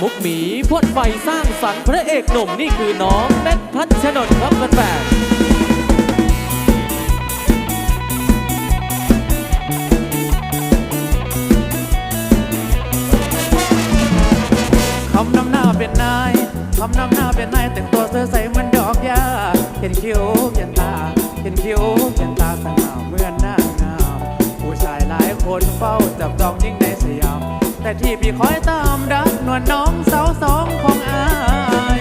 มุกหมีพ่นไฟสร้างสรรค์พระเอกหนุ่มนี่คือน้องแม็กพัชนนท์ครับแฟนคำนำหน้าเป็นนายคำนำหน้าเป็นนายแต่งตัวเสื้อใสเหมือนดอกยาเห็นคิ้วเขียนตาเห็นคิ้วเขียนตาสง่าเหมือนนางงามผู้ชายหลายคนเฝ้าจับจองยิ่งใน แต่ที่พี่คอยตามดักนวลน้องสาวสองของอาย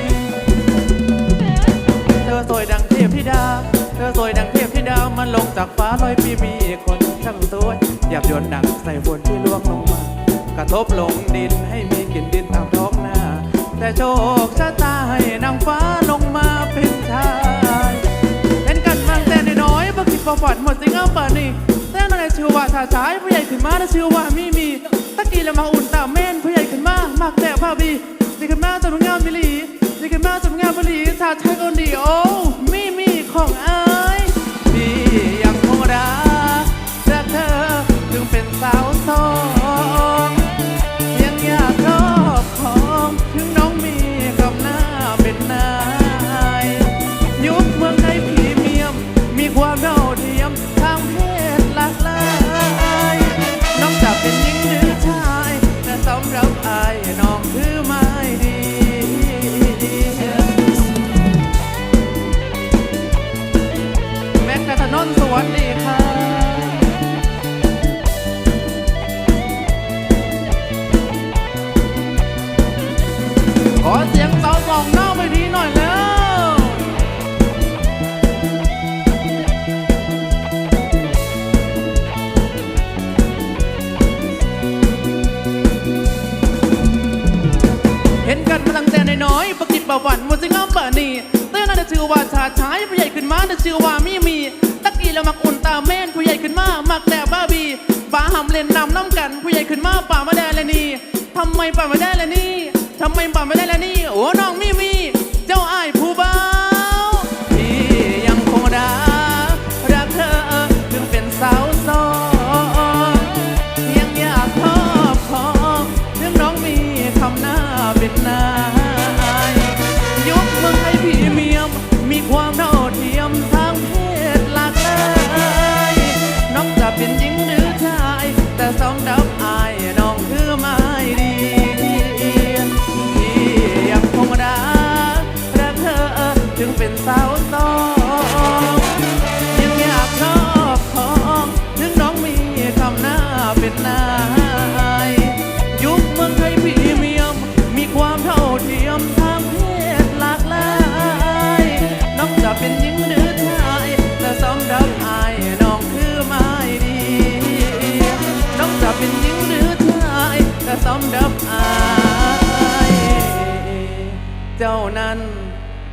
เธอสวยดังเทพธิดา เธอสวยดังเทพธิดา มันลงจากฟ้าลอยปีมีคนช่างสวยหยับยนต์หนังใส่ฝนที่ล่วงลงมา กระทบลงดินให้มีกลิ่นดินตามท้องนาแต่โชคชะตาให้นางฟ้าลงมาเป็นชายเห็นกันมาแต่น้อยบ่คิดบ่ฝันหมดสิงเอาปานนี้แต่นั่นแหละชื่อว่าชาชายผู้ใหญ่ขึ้นมาแล้วชื่อว่ามีมี ตะกี้เรามาอุ่นตาเม่นผู้ใหญ่ขึ้นมามักแต่ผ้าบีดีขึ้นมาจนงามบิลีดีขึ้นมาจนงามบิลีชาชายคนดีโอ้มีมีของอา น้อยปกิประวันมันจะงามป่านีเต้นน่าจะชื่อว่าชาชายผู้ใหญ่ขึ้นมาน่าชื่อว่ามีมีตะกี้แล้วมักอุ่นตาแม่นผู้ใหญ่ขึ้นมามักแต่บ้าบีป้าหำเล่นนำน้ำกันผู้ใหญ่ขึ้นมาป่ามาได้แลนี่ทำไมป่ามาได้แลนี่ทำไมป่ามาได้แลนี่โอ้น้องมีมีเจ้าอ้ายผู้บ้า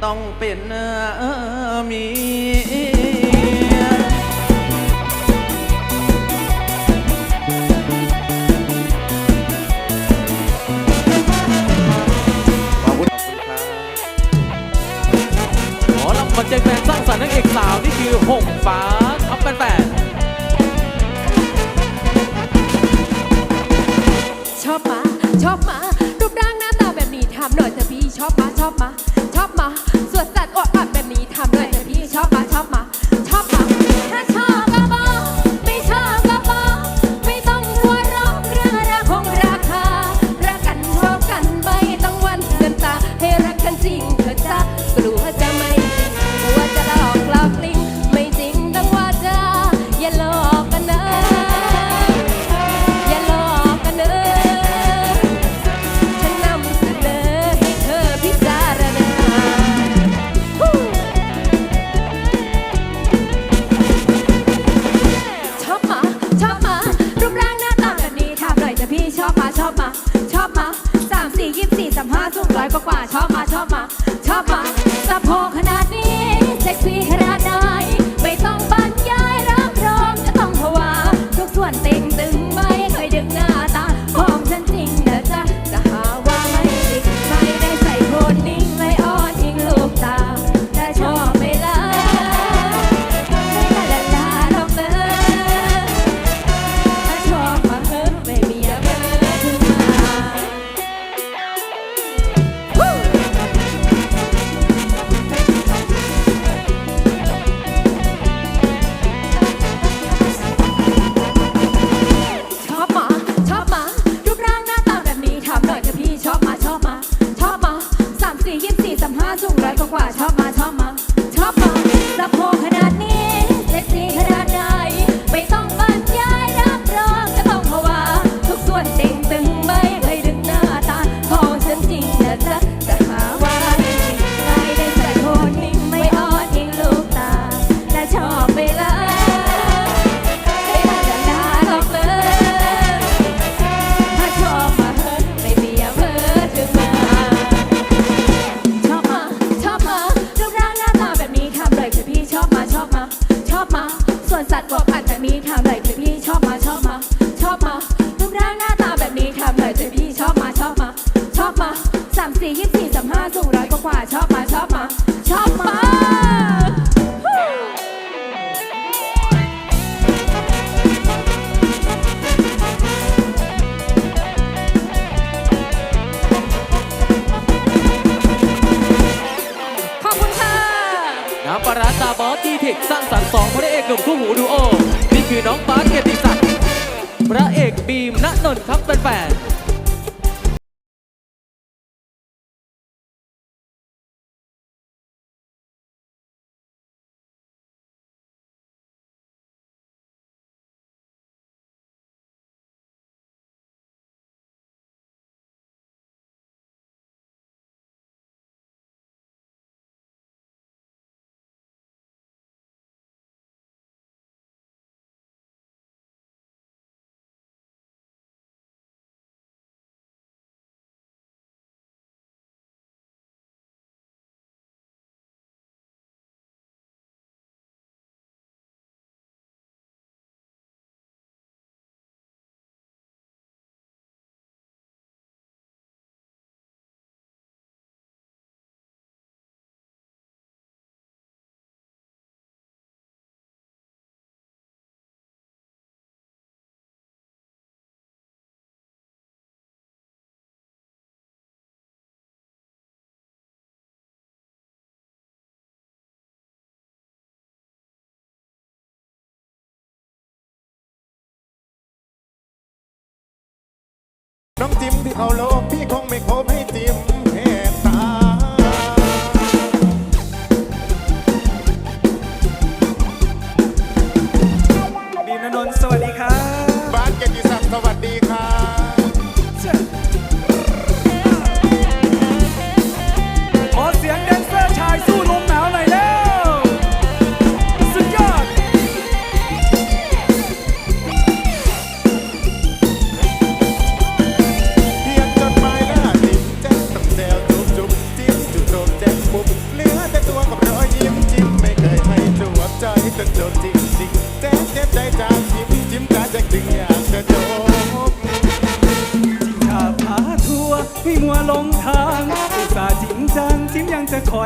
ต้องเป็นเนื้อมีย ห้าสูงร้อ ชอบมาชอบมาชอบมาสะโพกขนาดนี้เซ็กซี่ขนาดไหนไม่ต้อง guns that were หนุ่มคู่หูดูโอ นี่คือน้องปาร์เกติสัตดิ์พระเอกบีมณนนท์ครับแฟนๆ มที่เขาโลกพี่คงไม่คบให้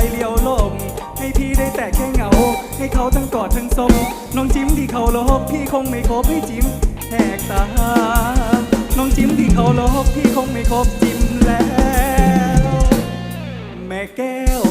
อยเลี้ยวลม ให้พี่ได้แต่แค่เหงา ให้เขาทั้งกอดทั้งสมน้องจิ้มที่เขาลบพี่คงไม่คบให้จิ้มแหกตา น้องจิ้มที่เขาลบพี่คงไม่คบจิ้มแล้ว แม่แก้ว